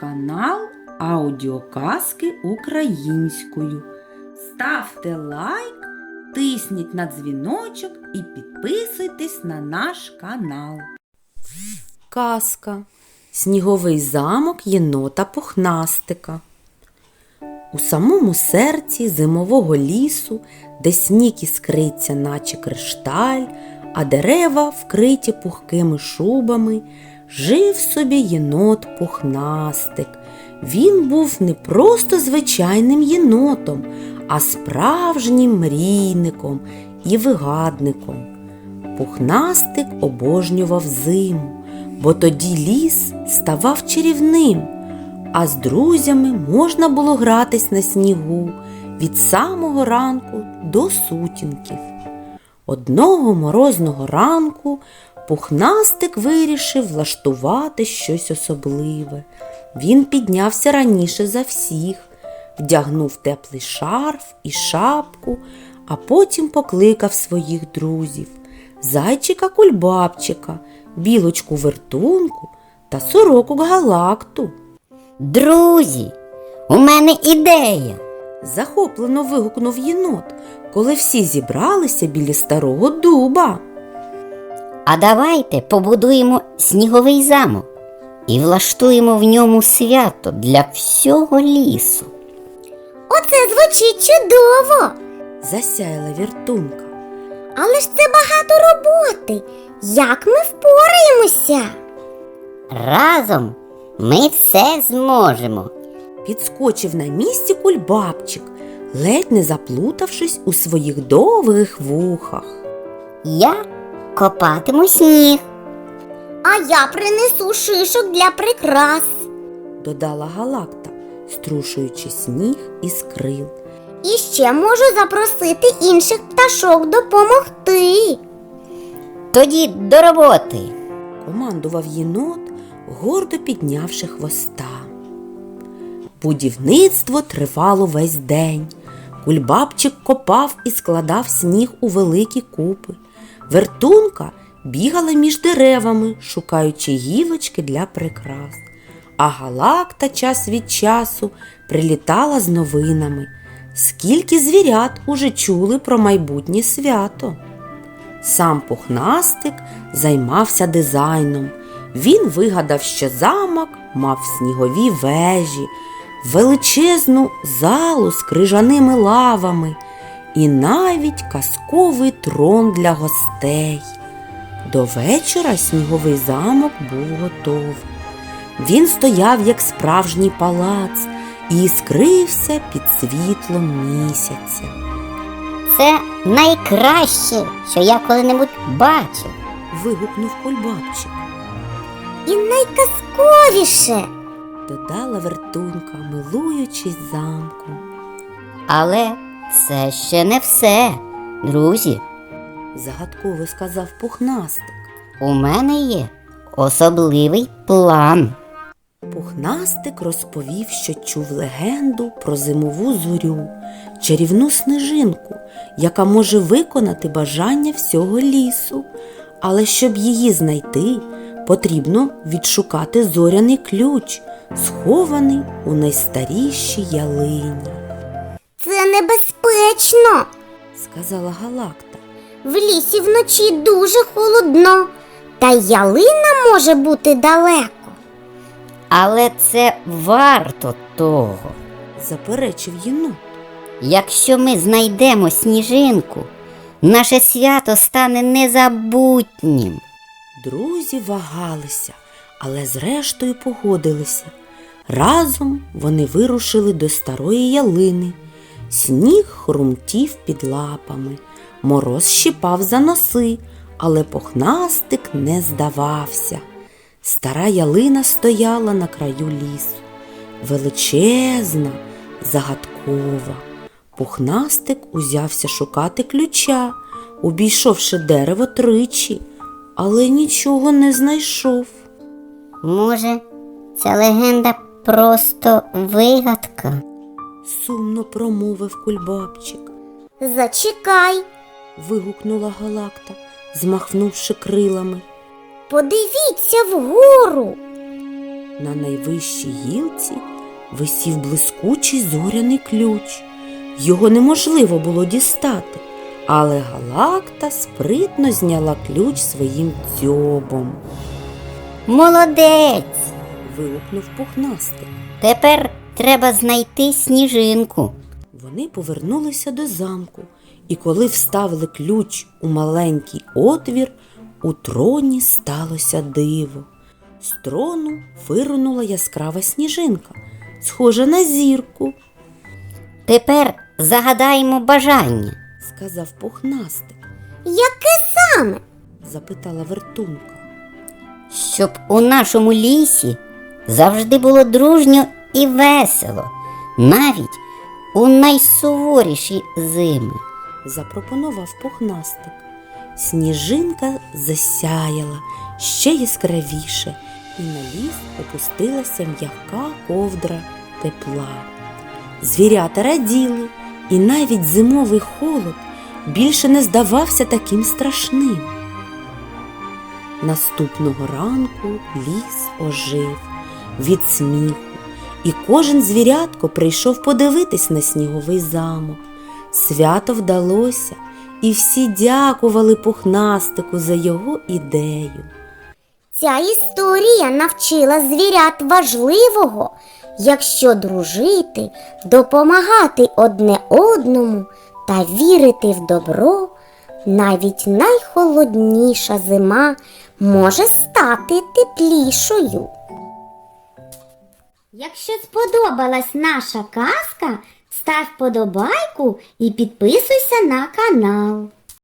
канал Аудіоказки українською. Ставте лайк, тисніть на дзвіночок і підписуйтесь на наш канал. Казка. Сніговий замок єнота пухнастика. У самому серці зимового лісу, де сніг іскриться, наче кришталь, а дерева вкриті пухкими шубами, жив собі єнот пухнастик. Він був не просто звичайним єнотом, а справжнім мрійником і вигадником. Пухнастик обожнював зиму, бо тоді ліс ставав чарівним, а з друзями можна було гратись на снігу від самого ранку до сутінків. Одного морозного ранку пухнастик вирішив влаштувати щось особливе. Він піднявся раніше за всіх, вдягнув теплий шарф і шапку, а потім покликав своїх друзів зайчика кульбабчика, білочку вертунку та сороку галакту. Друзі, у мене ідея. Захоплено вигукнув єнот, коли всі зібралися біля старого дуба. А давайте побудуємо сніговий замок і влаштуємо в ньому свято для всього лісу. Оце звучить чудово. Засяяла віртунка. Але ж це багато роботи. Як ми впораємося? Разом ми все зможемо. Підскочив на місці кульбабчик, ледь не заплутавшись у своїх довгих вухах. Я копатиму сніг. А я принесу шишок для прикрас. додала галакта, струшуючи сніг із крил. І ще можу запросити інших пташок допомогти. Тоді до роботи. командував єнот, гордо піднявши хвоста. Будівництво тривало весь день. Кульбабчик копав і складав сніг у великі купи. Вертунка бігала між деревами, шукаючи гілочки для прикрас. А галакта час від часу прилітала з новинами. Скільки звірят уже чули про майбутнє свято. Сам пухнастик займався дизайном. Він вигадав, що замок мав снігові вежі, величезну залу з крижаними лавами і навіть казковий трон для гостей. До вечора сніговий замок був готовий. Він стояв як справжній палац і іскрився під світлом місяця. Це найкраще, що я коли-небудь бачив. Вигукнув кульбабчик. І найказковіше. додала вертунка, милуючись замком. Але це ще не все, друзі. Загадково сказав пухнастик. У мене є особливий план. Пухнастик розповів, що чув легенду про зимову зорю, чарівну снежинку, яка може виконати бажання всього лісу. Але щоб її знайти, потрібно відшукати зоряний ключ, схований у найстарішій ялині, Це небезпечно. сказала Галакта. В лісі вночі дуже холодно, та ялина може бути далеко. Але це варто того. Заперечив єнот. Якщо ми знайдемо сніжинку, наше свято стане незабутнім. Друзі вагалися, але зрештою погодилися. Разом вони вирушили до старої ялини. Сніг хрумтів під лапами, мороз щипав за носи, але пухнастик не здавався. Стара ялина стояла на краю лісу. Величезна, загадкова. Пухнастик узявся шукати ключа, обійшовши дерево тричі, але нічого не знайшов. Може, ця легенда просто вигадка? Сумно промовив кульбабчик, Зачекай, вигукнула Галакта, змахнувши крилами. подивіться вгору. На найвищій гілці висів блискучий зоряний ключ. Його неможливо було дістати, але Галакта спритно зняла ключ своїм дзьобом. Молодець! Вигукнув пухнастик. Тепер треба знайти сніжинку. Вони повернулися до замку, і коли вставили ключ у маленький отвір, у троні сталося диво. З трону вирунула яскрава сніжинка, схожа на зірку, Тепер загадаємо бажання. сказав пухнастик, Яке саме? запитала вертунка. Щоб у нашому лісі завжди було дружньо і весело, навіть у найсуворіші зими. запропонував пухнастик. Сніжинка засяяла ще яскравіше, і на ліс опустилася м'яка ковдра тепла. Звірята раділи, і навіть зимовий холод більше не здавався таким страшним. Наступного ранку ліс ожив від сміху, і кожен звірятко прийшов подивитись на сніговий замок. Свято вдалося, і всі дякували пухнастику за його ідею. Ця історія навчила звірят важливого, якщо дружити, допомагати одне одному та вірити в добро, навіть найхолодніша зима може стати теплішою. Якщо сподобалась наша казка, став подобайку і підписуйся на канал.